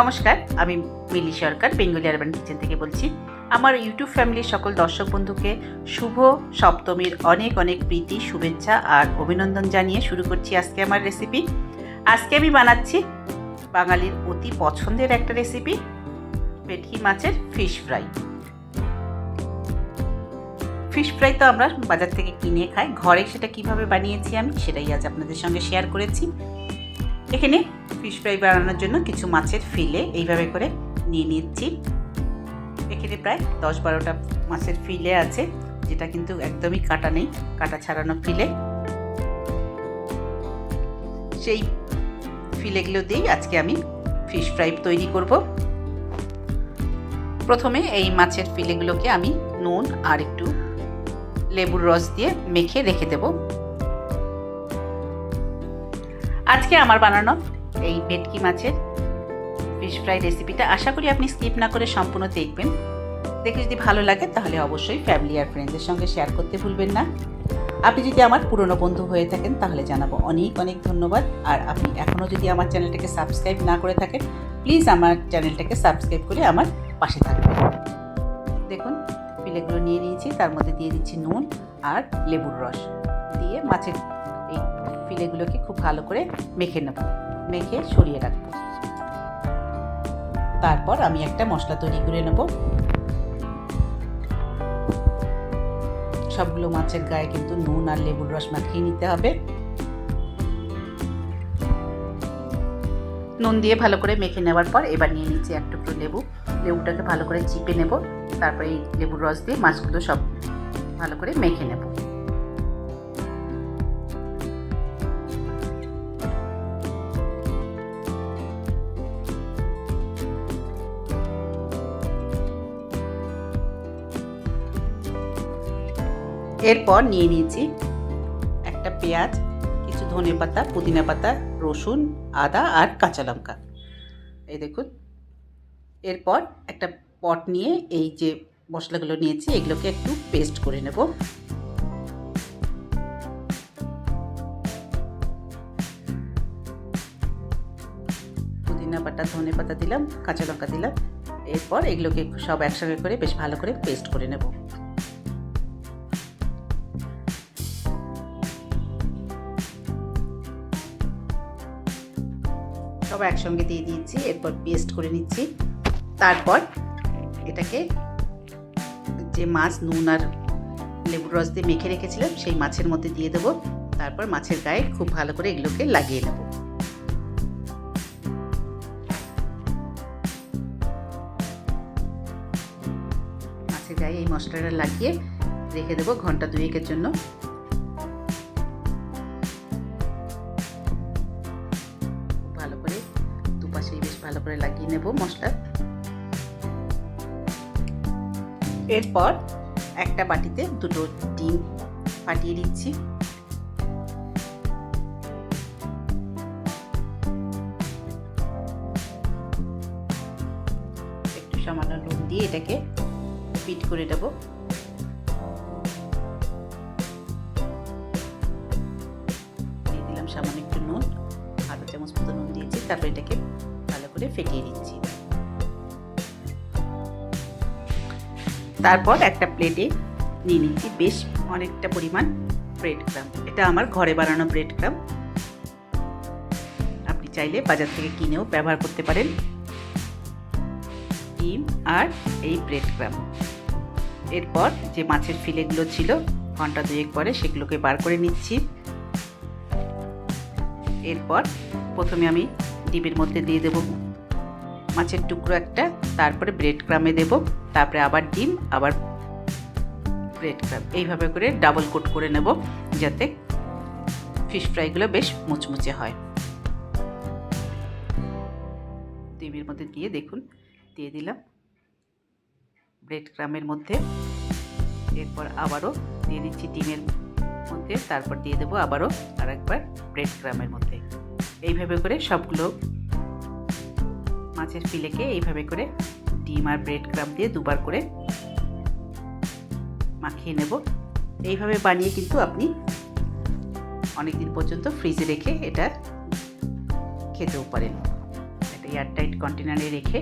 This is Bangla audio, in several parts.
নমস্কার, আমি Mili Sarkar, Bengali urban kitchen থেকে বলছি। আমার ইউটিউব ফ্যামিলির সকল দর্শক বন্ধুকে শুভ সপ্তমীর অনেক অনেক প্রীতি, শুভেচ্ছা আর অভিনন্দন জানিয়ে শুরু করছি আজকে আমার রেসিপি আজকে আমি বানাচ্ছি বাঙালির অতি পছন্দের একটা রেসিপি ভেটকি মাছের ফিশ ফ্রাই ফিশ ফ্রাই তো আমরা বাজার থেকে কিনে খাই। ঘরে সেটা কীভাবে বানিয়েছি আমি সেটাই আজ আপনাদের সঙ্গে শেয়ার করেছি। এখানে ফিশ ফ্রাই বানানোর জন্য কিছু মাছের ফিলে এইভাবে করে নিয়ে নিচ্ছি। এখানে প্রায় দশ বারোটা মাছের ফিলে আছে, যেটা কিন্তু একদমই কাটা নেই, কাটা ছাড়ানো ফিলে। সেই ফিলেগুলো দিয়েই আজকে আমি ফিশ ফ্রাই তৈরি করব। প্রথমে এই মাছের ফিলেগুলোকে আমি নুন আর একটু লেবুর রস দিয়ে মেখে রেখে দেব। আজকে আমার বানানো এই ভেটকি মাছের ফিশ ফ্রাই রেসিপিটা আশা করি আপনি স্কিপ না করে সম্পূর্ণ দেখবেন। দেখে যদি ভালো লাগে, তাহলে অবশ্যই ফ্যামিলি আর ফ্রেন্ডসের সঙ্গে শেয়ার করতে ভুলবেন না। আপনি যদি আমার পুরনো বন্ধু হয়ে থাকেন, তাহলে জানাব অনেক অনেক ধন্যবাদ। আর আপনি এখনও যদি আমার চ্যানেলটাকে সাবস্ক্রাইব না করে থাকেন প্লিজ আমার চ্যানেলটাকে সাবস্ক্রাইব করে আমার পাশে থাকবেন। দেখুন ফিলেগুলো নিয়ে নিয়েছি, তার মধ্যে দিয়ে দিচ্ছি নুন আর লেবুর রস। দিয়ে মাছের এই ফিলেগুলোকে খুব ভালো করে মেখে নেব। মেখে সরিয়ে রাখব। তারপর আমি একটা মশলা তৈরি করে নেব। সবগুলো মাছের গায়ে কিন্তু নুন আর লেবুর রস মাখিয়ে নিতে হবে। নুন দিয়ে ভালো করে মেখে নেওয়ার পর এবার নিয়ে নিচ্ছি এক টুকরো লেবু। লেবুটাকে ভালো করে চিপে নেব। তারপরে এই লেবুর রস দিয়ে মাছগুলো সব ভালো করে মেখে নেব। এরপর নিয়ে নিয়েছি একটা পেঁয়াজ, কিছু ধনে পাতা, পুদিনা পাতা, রসুন, আদা আর কাঁচা লঙ্কা। এই দেখুন। এরপর একটা পট নিয়ে এই যে মশলাগুলো নিয়েছি, এগুলোকে একটু পেস্ট করে নেব। পুদিনা পাতা, ধনে পাতা দিলাম, কাঁচা লঙ্কা দিলাম। এরপর এগুলোকে সব একসঙ্গে করে বেশ ভালো করে পেস্ট করে নেব। সব একসঙ্গে দিয়ে দিয়েছি, এরপর পেস্ট করে নিচ্ছি। তারপর এটাকে যে মাছ, নুন আর লেবুর রস দিয়ে মেখে রেখেছিলাম, সেই মাছের মধ্যে দিয়ে দেবো। তারপর মাছের গায়ে খুব ভালো করে এগুলোকে লাগিয়ে নেব। মাছের গায়ে এই মশলাটা লাগিয়ে রেখে দেবো ঘণ্টা দুয়েকের জন্য। করে লাগিয়ে নেব মশলা। এরপর একটা বাটিতে দুটো ডিম ফাটিয়ে দিচ্ছি। একটু সামান্য নুন দিয়ে এটাকে পিট করে দেবো সামান্য একটু নুন। আধা চামচ মতো নুন দিয়েছি, তারপর এটাকে করে ফেটিয়ে দিচ্ছি। তারপর একটা প্লেটে নিয়ে নিচ্ছি বেশ অনেকটা পরিমাণ ব্রেড ক্রাম এটা আমার ঘরে বানানো ব্রেড ক্রাম আপনি চাইলে বাজার থেকে কিনেও ব্যবহার করতে পারেন। ডিম আর এই ব্রেড ক্রাম এরপর যে মাছের ফিলেগুলো ছিল, ঘণ্টা দুয়েক পরে সেগুলোকে বার করে নিচ্ছি। এরপর প্রথমে আমি ডিমের মধ্যে দিয়ে দেব মাছের টুকরো একটা, তারপরে ব্রেড ক্রামে দেব, তারপরে আবার ডিম, আবার ব্রেড ক্রাম এইভাবে করে ডাবল কোট করে নেব, যাতে ফিশ ফ্রাইগুলো বেশ মুচমুচে হয়। ডিমের মধ্যে দিয়ে দেখুন, দিয়ে দিলাম। ব্রেড ক্রামের মধ্যে এরপর আবারও দিয়ে দিচ্ছি ডিমের মধ্যে, তারপর দিয়ে দেবো আবারও আর একবার ব্রেড ক্রামের মধ্যে। এইভাবে করে সবগুলো মাছের ফিলেকে এইভাবে করে ডিম আর ব্রেড ক্রাম দিয়ে দুবার করে মাখিয়ে নেব। এইভাবে বানিয়ে কিন্তু আপনি অনেক দিন পর্যন্ত ফ্রিজে রেখে এটা খেতেও পারেন। একটা এয়ারটাইট কন্টেনারে রেখে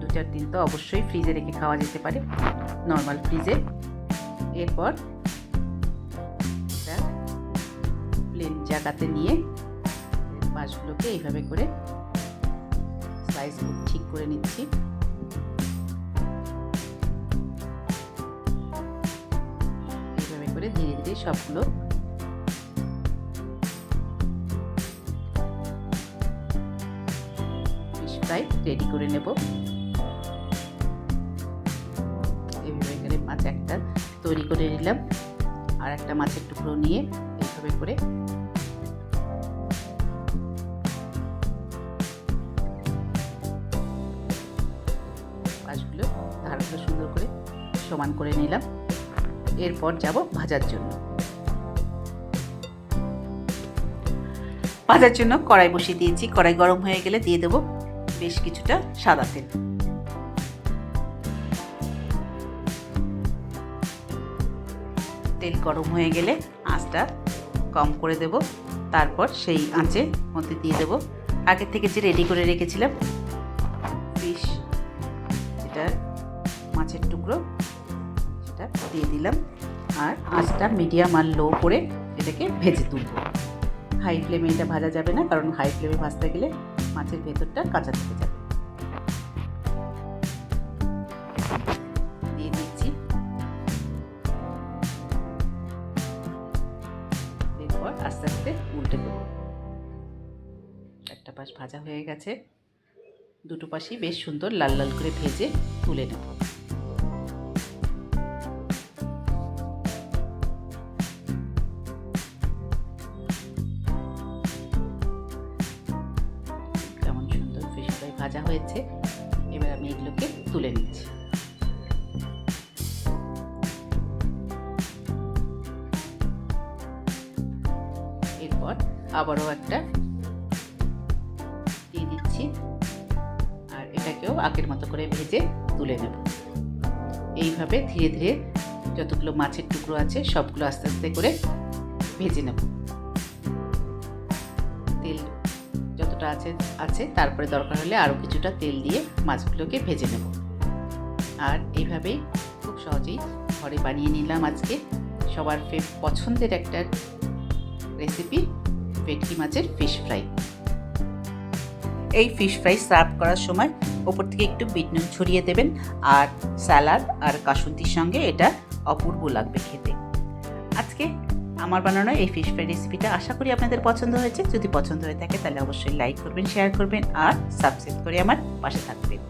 দু চার দিন তো অবশ্যই ফ্রিজে রেখে খাওয়া যেতে পারে নর্মাল ফ্রিজে এরপর প্লেন জায়গাতে নিয়ে মাছগুলোকে এইভাবে করে সাইজ ঠিক করে নিচ্ছি। এইভাবে করে ধীরে ধীরে সবগুলো ফ্রাই রেডি করে নেব। এইভাবে করে মাছ একটা তৈরি করে নিলাম। আর একটা মাছের টুকরো নিয়ে এইভাবে করে মাছগুলো ধারগুলো সুন্দর করে সমান করে নিলাম। এরপর যাব ভাজার জন্য। ভাজার জন্য কড়াই বসিয়ে দিয়েছি। কড়াই গরম হয়ে গেলে দিয়ে দেবো বেশ কিছুটা সাদা তেল। তেল গরম হয়ে গেলে আঁচটা কম করে দেব। তারপর সেই আঁচে মধ্যে দিয়ে দেব। আগে থেকে যে রেডি করে রেখেছিলাম মাছের টুকরো, সেটা দিয়ে দিলাম। আর আঁচটা মিডিয়াম আর লো করে এটাকে ভেজে তুলব। হাই ফ্লেমে এটা ভাজা যাবে না, কারণ হাই ফ্লেমে ভাজতে গেলে মাছের ভেতরটা কাঁচা থেকে যাবে। দিয়ে দিচ্ছি। এরপর আস্তে আস্তে উল্টে দেবো। একটা পাশ ভাজা হয়ে গেছে। দুটো পাশই বেশ সুন্দর লাল লাল করে ভেজে তুলে নেব। এবার আমি এগুলোকে তুলে নিচ্ছি। এরপর আবারও একটা দিয়ে দিচ্ছি আর এটাকেও আগের মতো করে ভেজে তুলে নেব। এইভাবে ধীরে ধীরে যতগুলো মাছের টুকরো আছে সবগুলো আস্তে আস্তে করে ভেজে নেব। যতটা আছে আছে, তারপরে দরকার হলে আরও কিছুটা তেল দিয়ে মাছগুলোকে ভেজে নেব। আর এইভাবেই খুব সহজেই ঘরে বানিয়ে নিলাম আজকে। সবার ফে- পছন্দের একটা রেসিপি ভেটকি মাছের ফিশ ফ্রাই এই ফিশ ফ্রাই সার্ভ করার সময় ওপর থেকে একটু বিট নুন ছড়িয়ে দেবেন আর স্যালাড আর কাসুন্দির সঙ্গে এটা অপূর্ব লাগবে খেতে। আজকে আমার বানানো এই ফিশ ফ্রাই রেসিপিটা আশা করি আপনাদের পছন্দ হয়েছে। যদি পছন্দ হয়ে থাকে, তাহলে অবশ্যই লাইক করবেন শেয়ার করবেন, আর সাবস্ক্রাইব করে আমার পাশে থাকবেন।